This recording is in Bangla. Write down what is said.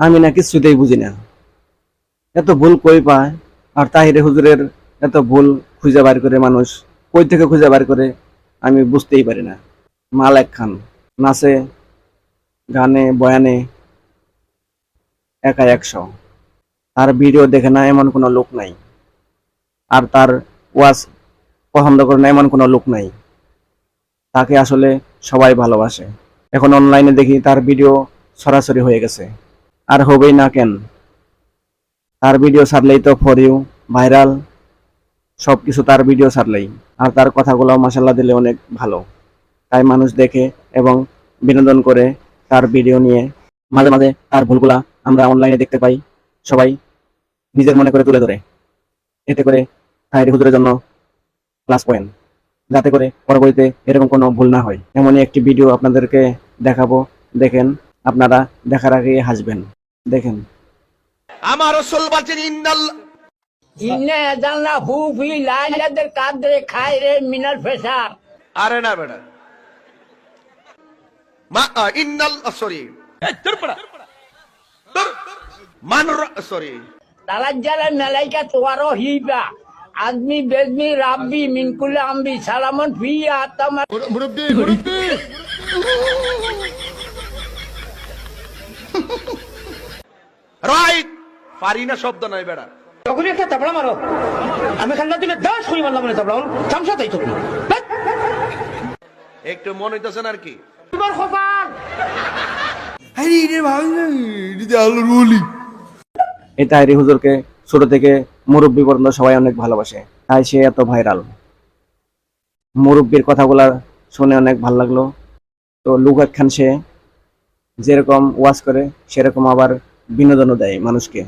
আমি না কিছুতেই বুঝি না। এত ভুল কই পায়? আর তাহিরে হুজুরের এত ভুল খুঁজে বার করে মানুষ কই থেকে খুঁজে বার করে আমি বুঝতেই পারি না। মালেক খান নাচে, গানে, বয়ানে একা একশো। তার ভিডিও দেখে না এমন কোনো লোক নাই। আর তার ওয়াজ পছন্দ করে না এমন কোনো লোক নাই। তাকে আসলে সবাই ভালোবাসে। এখন অনলাইনে দেখি তার ভিডিও সরাসরি হয়ে গেছে। আর হবেই না কেন? তার ভিডিও ছাড়লেই তো ফর ইউ ভাইরাল সব কিছু তার ভিডিও ছাড়লেই। আর তার কথাগুলো মাসাল্লাহ দিলে অনেক ভালো। তাই মানুষ দেখে এবং বিনোদন করে তার ভিডিও নিয়ে মাঝে মাঝে তার ভুলগুলা আমরা অনলাইনে দেখতে পাই, সবাই নিজের মনে করে তুলে ধরে। এতে করে তাহির হুজুরের জন্য প্লাস পয়েন্ট যাতে করে পরবর্তীতে এরকম কোনো ভুল না হয়। এমনই একটি ভিডিও আপনাদেরকে দেখাবো। দেখেন, আপনারা দেখার আগে হাসবেন। দেখেন। আমার রসুল বলছেন ইন্নাল ইন্নে জানলা হু ফি লাইলাদের কাদরে খায় রে মিনাল ফেসার আরে না বেটা। মা আ, ইন্নাল সরি। মান সরি। তালাজ্জালা মেলাইকা তোয়ারো হিবা। আদমি বেদমি রাব্বি মিনকুল আম্বি সালামন ফিয়া তামা রাইট পারি না শব্দ নাই বেটা তখনই একটা তাবড়া মারো। আমি খান্না দিলে করি মারলাম চামচা তাই তুমি একটু মনে হইতেছেন আর কি? তোমার এই তাহিরি হুজুরকে ছোট থেকে মুরব্বী পর্যন্ত সবাই অনেক ভালোবাসে। তাই সে এত ভাইরাল মুরব্বীর কথাগুলা শুনে অনেক ভালো লাগল। তো লুকাত খান সে যেরকম ওয়াজ করে সেরকম আবার বিনোদনও দেয় মানুষকে।